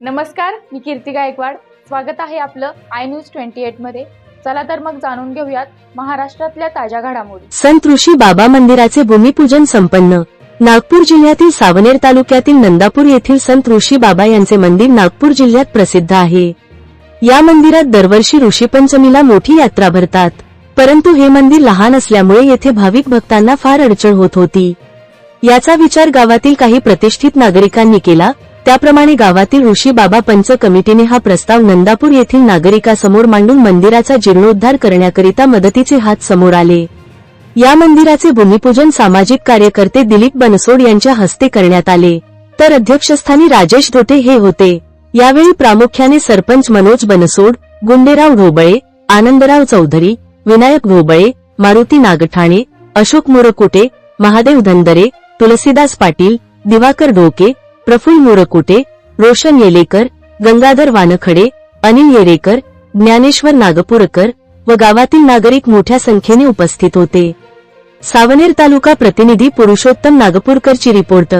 नमस्कार मी कीर्ती गायकवाड. स्वागत आहे आपलं आय न्यूज ट्वेंटी एटमध्ये. चला तर मग जाणून घेऊयात महाराष्ट्रातल्या ताज्या घडामोडी. संत ऋषी बाबा मंदिराचे भूमिपूजन संपन्न. नागपूर जिल्ह्यातील सावनेर तालुक्यातील नंदापूर येथील संत ऋषी बाबा यांचे मंदिर नागपूर जिल्ह्यात प्रसिद्ध आहे. या मंदिरात दरवर्षी ऋषीपंचमीला मोठी यात्रा भरतात. परंतु हे मंदिर लहान असल्यामुळे येथे भाविक भक्तांना फार अडचण होत होती. याचा विचार गावातील काही प्रतिष्ठित नागरिकांनी केला त्याप्रमाणे गावातील ऋषी बाबा पंच कमिटीने हा प्रस्ताव नंदापूर येथील नागरिकासमोर मांडून मंदिराचा जीर्णोद्धार करण्याकरिता मदतीचे हात समोर आले. या मंदिराचे भूमिपूजन सामाजिक कार्यकर्ते दिलीप बनसोड यांच्या हस्ते करण्यात आले. तर अध्यक्षस्थानी राजेश धोटे हे होते. यावेळी प्रामुख्याने सरपंच मनोज बनसोड गुंडेराव ढोबळे आनंदराव चौधरी विनायक ढोबळे मारुती नागठाणे अशोक मुरकुटे महादेव धनदरे तुलसीदास पाटील दिवाकर ढोके प्रफुल्ल मुरकुटे रोशन येलेकर गंगाधर वानखडे अनिल येरेकर ज्ञानेश्वर नागपूरकर व गावातील नागरिक मोठ्या संख्येने उपस्थित होते. सावनेर तालुका प्रतिनिधी पुरुषोत्तम नागपूरकरची रिपोर्ट